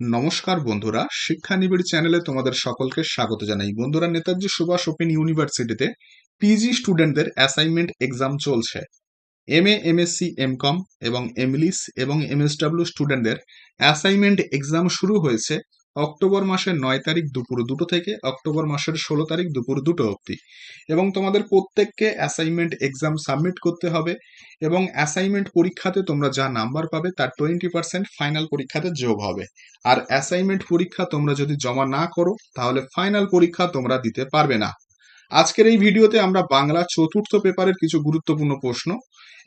নমস্কার বন্ধুরা, শিক্ষা নিবিড় চ্যানেলে তোমাদের সকলকে স্বাগত জানাই। বন্ধুরা, নেতাজি সুভাষ ওপেন ইউনিভার্সিটিতে পিজি স্টুডেন্টদের অ্যাসাইনমেন্ট এক্সাম চলছে। এম এ এম এমকম এবং এমলিস এবং এম এস ডাব্লিউ স্টুডেন্টদের অ্যাসাইনমেন্ট এক্সাম শুরু হয়েছে অক্টোবর মাসের নয় তারিখ দুপুর দুটো থেকে অক্টোবর মাসের ষোলো তারিখ দুপুর দুটো অবধি। এবং তোমাদের প্রত্যেককে অ্যাসাইনমেন্ট এক্সাম সাবমিট করতে হবে এবং অ্যাসাইনমেন্ট পরীক্ষাতে তোমরা যা নাম্বার পাবে তার টোয়েন্টি পার্সেন্ট ফাইনাল পরীক্ষাতে যোগ হবে। আর অ্যাসাইনমেন্ট পরীক্ষা তোমরা যদি জমা না করো, তাহলে ফাইনাল পরীক্ষা তোমরা দিতে পারবে না। আজকের এই ভিডিওতে আমরা বাংলা চতুর্থ পেপারের কিছু গুরুত্বপূর্ণ প্রশ্ন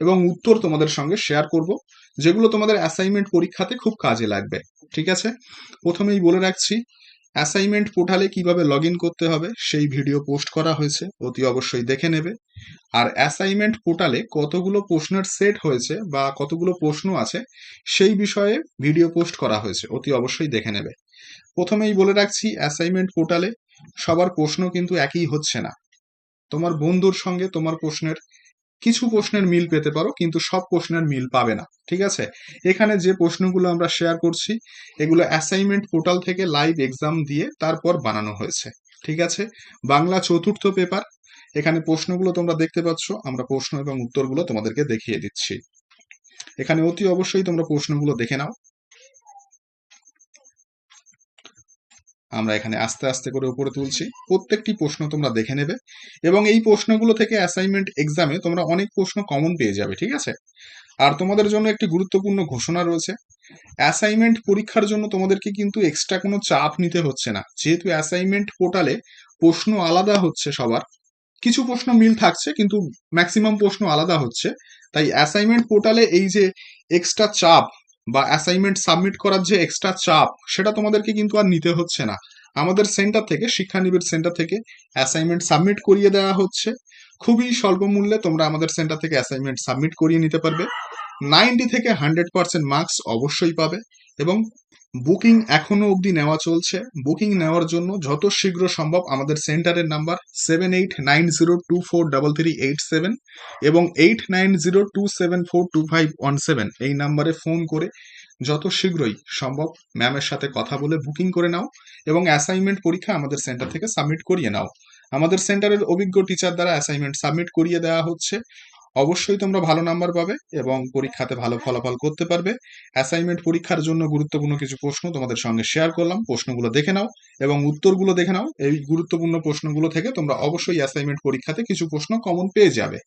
এবং উত্তর তোমাদের সঙ্গে শেয়ার করব, যেগুলো তোমাদের অ্যাসাইনমেন্ট পরীক্ষাতে খুব কাজে লাগবে। ঠিক আছে? প্রথমেই বলে রাখছি অ্যাসাইনমেন্ট পোর্টালে কীভাবে লগ করতে হবে সেই ভিডিও পোস্ট করা হয়েছে, অতি অবশ্যই দেখে নেবে। আর অ্যাসাইনমেন্ট পোর্টালে কতগুলো প্রশ্নের সেট হয়েছে বা কতগুলো প্রশ্ন আছে, সেই বিষয়ে ভিডিও পোস্ট করা হয়েছে, অতি অবশ্যই দেখে নেবে। প্রথমেই বলে রাখছি অ্যাসাইনমেন্ট পোর্টালে সবার প্রশ্ন কিন্তু একই হচ্ছে না। তোমার বন্ধুর সঙ্গে তোমার প্রশ্নের কিছু প্রশ্নের মিল পেতে পারো, কিন্তু সব প্রশ্নের মিল পাবে না, ঠিক আছে? এখানে যে প্রশ্নগুলো আমরা শেয়ার করছি, এগুলো অ্যাসাইনমেন্ট পোর্টাল থেকে লাইভ এক্সাম দিয়ে তারপর বানানো হয়েছে, ঠিক আছে? বাংলা চতুর্থ পেপার এখানে প্রশ্নগুলো তোমরা দেখতে পাচ্ছ, আমরা প্রশ্ন এবং উত্তরগুলো তোমাদেরকে দেখিয়ে দিচ্ছি। এখানে অতি অবশ্যই তোমরা প্রশ্নগুলো দেখে নাও। আমরা এখানে আস্তে আস্তে করে উপরে তুলছি। প্রত্যেকটি প্রশ্ন তোমরা দেখে নেবে এবং এই প্রশ্নগুলো থেকে অ্যাসাইনমেন্ট এক্সামে তোমরা অনেক প্রশ্ন কমন পেয়ে যাবে, ঠিক আছে? আর তোমাদের জন্য একটি গুরুত্বপূর্ণ ঘোষণা রয়েছে। অ্যাসাইনমেন্ট পরীক্ষার জন্য তোমাদেরকে কিন্তু এক্সট্রা কোনো চাপ নিতে হচ্ছে না। যেহেতু অ্যাসাইনমেন্ট পোর্টালে প্রশ্ন আলাদা হচ্ছে সবার, কিছু প্রশ্ন মিল থাকছে কিন্তু ম্যাক্সিমাম প্রশ্ন আলাদা হচ্ছে। তাই অ্যাসাইনমেন্ট পোর্টালে এই যে এক্সট্রা চাপ বা অ্যাসাইনমেন্ট সাবমিট করার যে এক্সট্রা চাপ, সেটা তোমাদেরকে কিন্তু আর নিতে হচ্ছে না। আমাদের সেন্টার থেকে শিক্ষানিবিড় সেন্টার থেকে অ্যাসাইনমেন্ট সাবমিট করিয়ে দেওয়া হচ্ছে। খুবই স্বল্প মূল্যে তোমরা আমাদের সেন্টার থেকে অ্যাসাইনমেন্ট সাবমিট করিয়ে নিতে পারবে। নাইনটি থেকে হান্ড্রেড পার্সেন্ট মার্কস অবশ্যই পাবে এবং বুকিং এখনও অবধি নেওয়া চলছে। বুকিং নেওয়ার জন্য যত শীঘ্র সম্ভব আমাদের সেন্টারের number seven eight nine zero two four double three eight seven এবং eight nine zero two seven four two five one seven এই নাম্বারে ফোন করে যত শীঘ্রই সম্ভব ম্যামের সাথে কথা বলে বুকিং করে নাও এবং অ্যাসাইনমেন্ট পরীক্ষা আমাদের সেন্টার থেকে সাবমিট করিয়ে নাও। আমাদের সেন্টারের অভিজ্ঞ টিচার দ্বারা অ্যাসাইনমেন্ট সাবমিট করিয়ে দেওয়া হচ্ছে। অবশ্যই তোমরা ভালো নাম্বার পাবে এবং পরীক্ষাতে ভালো ফলাফল করতে পারবে। অ্যাসাইনমেন্ট পরীক্ষার জন্য গুরুত্বপূর্ণ কিছু প্রশ্ন তোমাদের সঙ্গে শেয়ার করলাম। প্রশ্নগুলো দেখে নাও এবং উত্তরগুলো দেখে নাও। এই গুরুত্বপূর্ণ প্রশ্নগুলো থেকে তোমরা অবশ্যই অ্যাসাইনমেন্ট পরীক্ষাতে কিছু প্রশ্ন কমন পেয়ে যাবে।